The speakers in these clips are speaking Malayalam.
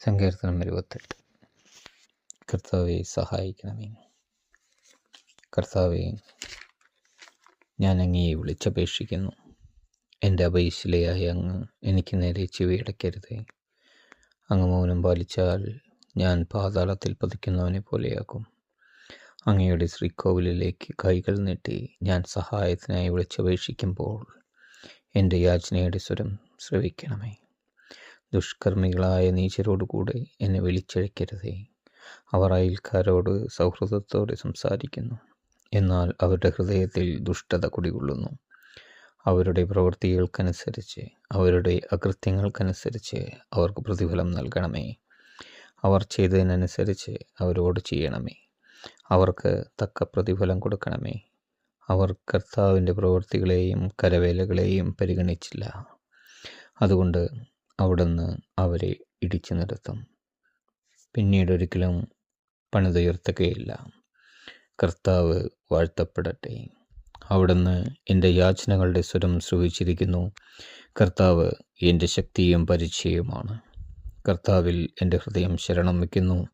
സങ്കീർത്തനം ഇരുപത്തെട്ട്. കർത്താവെ സഹായിക്കണമേ. കർത്താവെ ഞാൻ അങ്ങയെ വിളിച്ചപേക്ഷിക്കുന്നു. എന്റെ അപേശിലയായ അങ്ങ് എനിക്ക് നേരെ ചെവിയടയ്ക്കരുതേ അങ്ങ് മൗനം പാലിച്ചാൽ ഞാൻ പാതാളത്തിൽ പതിക്കുന്നവനെ പോലെയാക്കും അങ്ങയുടെ ശ്രീകോവിലേക്ക് കൈകൾ നീട്ടി ഞാൻ സഹായത്തിനായി വിളിച്ചപേക്ഷിക്കുമ്പോൾ എന്റെ യാചനയുടെ സ്വരം ശ്രവിക്കണമേ. ദുഷ്കർമ്മികളായ നീചരോട് കൂടെ എന്നെ വിളിച്ചഴക്കരുതേ അവർ അയൽക്കാരോട് സൗഹൃദത്തോടെ സംസാരിക്കുന്നു. എന്നാൽ അവരുടെ ഹൃദയത്തിൽ ദുഷ്ടത കുടികൊള്ളുന്നു. അവരുടെ പ്രവൃത്തികൾക്കനുസരിച്ച് അവരുടെ അകൃത്യങ്ങൾക്കനുസരിച്ച് അവർക്ക് പ്രതിഫലം നൽകണമേ. അവർ ചെയ്തതിനനുസരിച്ച് അവരോട് ചെയ്യണമേ. അവർക്ക് തക്ക പ്രതിഫലം കൊടുക്കണമേ. അവർ കർത്താവിന്റെ പ്രവൃത്തികളെയും കരവേലകളെയും പരിഗണിച്ചില്ല. അതുകൊണ്ട് അവിടുന്ന് അവരെ ഇടിച്ചു നിർത്തും. പിന്നീട് ഒരിക്കലും പണിതുയർത്തുകയില്ല. കർത്താവ് വാഴ്ത്തപ്പെടട്ടെ. അവിടുന്ന് എന്റെ യാചനകളുടെ സ്വരം ശ്രവിച്ചിരിക്കുന്നു കർത്താവ് എന്റെ ശക്തിയും പരിചയവുമാണ്. കർത്താവിൽ എന്റെ ഹൃദയം ശരണം വയ്ക്കുന്നു.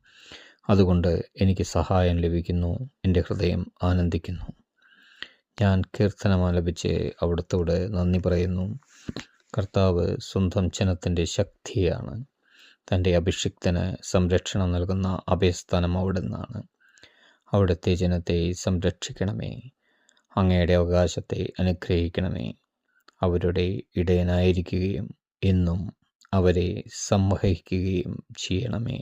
അതുകൊണ്ട് എനിക്ക് സഹായം ലഭിക്കുന്നു. എന്റെ ഹൃദയം ആനന്ദിക്കുന്നു. ഞാൻ കീർത്തനം ആലപിച്ച് അവിടുത്തോട് നന്ദി പറയുന്നു. കർത്താവ് സ്വന്തം ജനത്തിന്റെ ശക്തിയാണ്. തന്റെ അഭിഷിക്തന് സംരക്ഷണം നൽകുന്ന അഭയസ്ഥാനം അവിടുന്നാണ്. അവിടുത്തെ ജനത്തെ സംരക്ഷിക്കണമേ. അങ്ങയുടെ അവകാശത്തെ അനുഗ്രഹിക്കണമേ. അവരുടെ ഇടയനായിരിക്കുകയും എന്നും അവരെ സംവഹിക്കുകയും ചെയ്യണമേ.